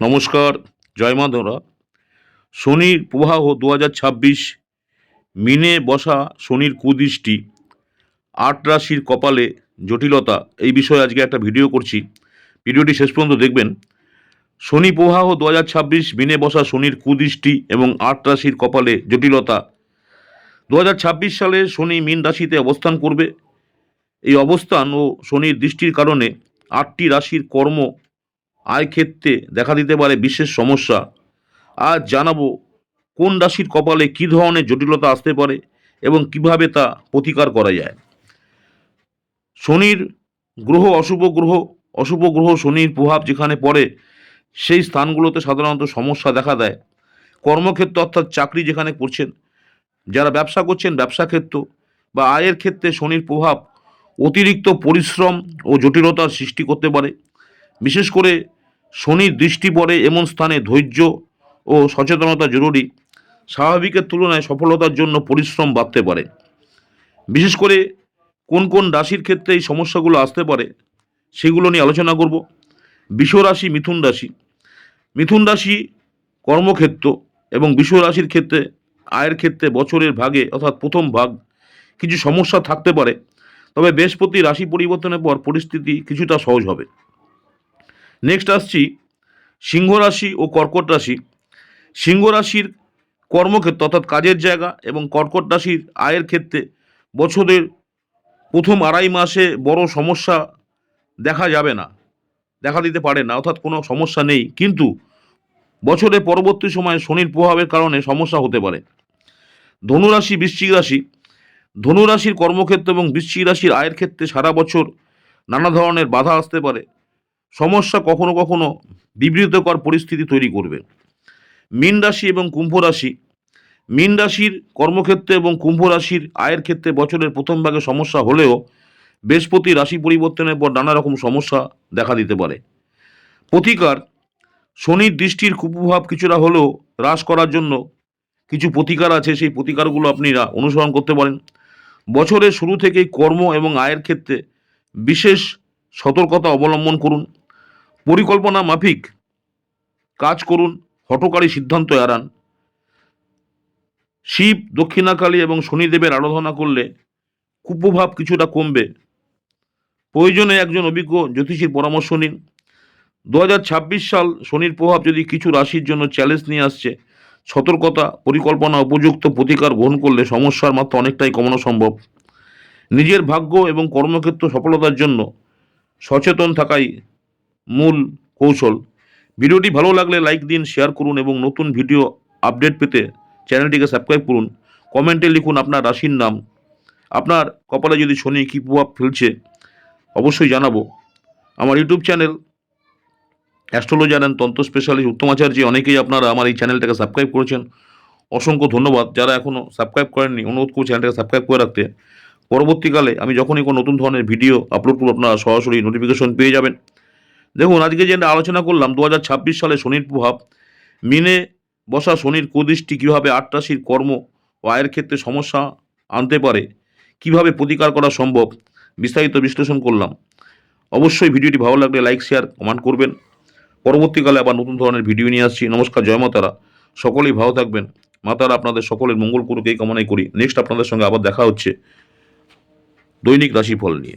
নমস্কার, জয় মা ধরা শনির প্রবাহ দু ছাব্বিশ, মিনে বসা শনির কুদৃষ্টি, আট রাশির কপালে জটিলতা, এই বিষয়ে আজকে একটা ভিডিও করছি। ভিডিওটি শেষ পর্যন্ত দেখবেন। শনি প্রবাহ দু হাজার ছাব্বিশ, মিনে বসা শনির কুদৃষ্টি এবং আট রাশির কপালে জটিলতা। দু ছাব্বিশ সালে শনি মীন রাশিতে অবস্থান করবে। এই অবস্থান ও শনির দৃষ্টির কারণে আটটি রাশির কর্ম আয় ক্ষেত্রে দেখা দিতে পারে বিশেষ সমস্যা। আজ জানাব কোন রাশির কপালে কী ধরনের জটিলতা আসতে পারে এবং কীভাবে তা প্রতিকার করা যায়। শনির গ্রহ, অশুভ গ্রহ অশুভ গ্রহ, শনির প্রভাব যেখানে পড়ে, সেই স্থানগুলোতে সাধারণত সমস্যা দেখা দেয়। কর্মক্ষেত্র অর্থাৎ চাকরি যেখানে করছেন, যারা ব্যবসা করছেন, ব্যবসা ক্ষেত্র বা আয়ের ক্ষেত্রে শনির প্রভাব অতিরিক্ত পরিশ্রম ও জটিলতার সৃষ্টি করতে পারে। বিশেষ করে শনির দৃষ্টি পড়ে এমন স্থানে ধৈর্য ও সচেতনতা জরুরি। স্বাভাবিকের তুলনায় সফলতার জন্য পরিশ্রম বাড়তে পারে। বিশেষ করে কোন কোন রাশির ক্ষেত্রে এই সমস্যাগুলো আসতে পারে, সেগুলো নিয়ে আলোচনা করব। রাশি, মিথুন রাশি। মিথুন রাশি কর্মক্ষেত্র এবং রাশির ক্ষেত্রে আয়ের ক্ষেত্রে বছরের ভাগে অর্থাৎ প্রথম ভাগ কিছু সমস্যা থাকতে পারে। তবে বৃহস্পতি রাশি পরিবর্তনের পর পরিস্থিতি কিছুটা সহজ হবে। নেক্সট আসছি সিংহ রাশি ও কর্কট রাশি। সিংহ রাশির কর্মক্ষেত্র অর্থাৎ কাজের জায়গা এবং কর্কট রাশির আয়ের ক্ষেত্রে বছরের প্রথম আড়াই মাসে বড় সমস্যা দেখা যাবে না, দেখা দিতে পারে না, অর্থাৎ কোনো সমস্যা নেই। কিন্তু বছরের পরবর্তী সময়ে শনির প্রভাবের কারণে সমস্যা হতে পারে। ধনুরাশি, বৃশ্চিক রাশি। ধনুরাশির কর্মক্ষেত্র এবং বৃশ্চিক রাশির আয়ের ক্ষেত্রে সারা বছর নানা ধরনের বাধা আসতে পারে। সমস্যা কখনো কখনো বিবৃতকর পরিস্থিতি তৈরি করবে। মীন রাশি এবং কুম্ভ রাশি, মীন রাশির কর্মক্ষেত্রে এবং কুম্ভ রাশির আয়ের ক্ষেত্রে বছরের প্রথম ভাগে সমস্যা হলেও বৃহস্পতি রাশি পরিবর্তনের পর নানা রকম সমস্যা দেখা দিতে পারে। প্রতিকার, শনির দৃষ্টির কুপ্রভাব কিছুটা হলেও হ্রাস করার জন্য কিছু প্রতিকার আছে, সেই প্রতিকারগুলো আপনারা অনুসরণ করতে পারেন। বছরের শুরু থেকেই কর্ম এবং আয়ের ক্ষেত্রে বিশেষ সতর্কতা অবলম্বন করুন। পরিকল্পনা মাফিক। কাজ করুন হটকারী সিদ্ধান্ত এড়ান। শিব দক্ষিণাকালী এবং শনিদেবের আরাধনা করলে কুপ্রভাব কিছুটা কমবে। প্রয়োজনে একজন অভিজ্ঞ জ্যোতিষীর পরামর্শ নিন। দু হাজার ছাব্বিশ সাল শনির প্রভাব যদি কিছু রাশির জন্য চ্যালেঞ্জ নিয়ে আসছে, সতর্কতা, পরিকল্পনা, উপযুক্ত প্রতিকার গ্রহণ করলে সমস্যার মাত্রা অনেকটাই কমানো সম্ভব। নিজের ভাগ্য এবং কর্মক্ষেত্র সফলতার জন্য সচেতন থাকাই মূল কৌশল। ভিডিওটি ভালো লাগলে লাইক দিন, শেয়ার করুন এবং নতুন ভিডিও আপডেট পেতে চ্যানেলটিকে সাবস্ক্রাইব করুন। কমেন্টে লিখুন আপনার রাশির নাম। আপনার কপালে যদি শনি কী প্রভাব ফেলছে, অবশ্যই জানাব। আমার ইউটিউব চ্যানেল অ্যাস্ট্রোলজার অ্যান্ড তন্ত্র স্পেশালিস্ট উত্তম আচার্য, অনেকেই আপনারা আমার এই চ্যানেলটাকে সাবস্ক্রাইব করেছেন। অসংখ্য ধন্যবাদ। যারা এখনও সাবস্ক্রাইব করেননি, অনুরোধ করছি চ্যানেলটাকে সাবস্ক্রাইব করে রাখতে। পরবর্তীকালে আমি যখনই কোনো নতুন ধরনের ভিডিও আপলোড করব, আপনারা সরাসরি নোটিফিকেশন পেয়ে যাবেন। দেখুন, আজকে যেটা আলোচনা করলাম, দু হাজার ছাব্বিশ সালে শনির প্রভাব, মিনে বসা শনির কুদৃষ্টি কীভাবে আট রাশির কর্ম ও আয়ের ক্ষেত্রে সমস্যা আনতে পারে, কীভাবে প্রতিকার করা সম্ভব, বিস্তারিত বিশ্লেষণ করলাম। অবশ্যই ভিডিওটি ভালো লাগলে লাইক, শেয়ার, কমেন্ট করবেন। পরবর্তীকালে আবার নতুন ধরনের ভিডিও নিয়ে আসছি। নমস্কার, জয় মাতারা সকলেই ভালো থাকবেন। মাতারা আপনাদের সকলের মঙ্গল করুক, এই কামনাই করি। নেক্সট আপনাদের সঙ্গে আবার দেখা হচ্ছে দৈনিক রাশিফল নিয়ে।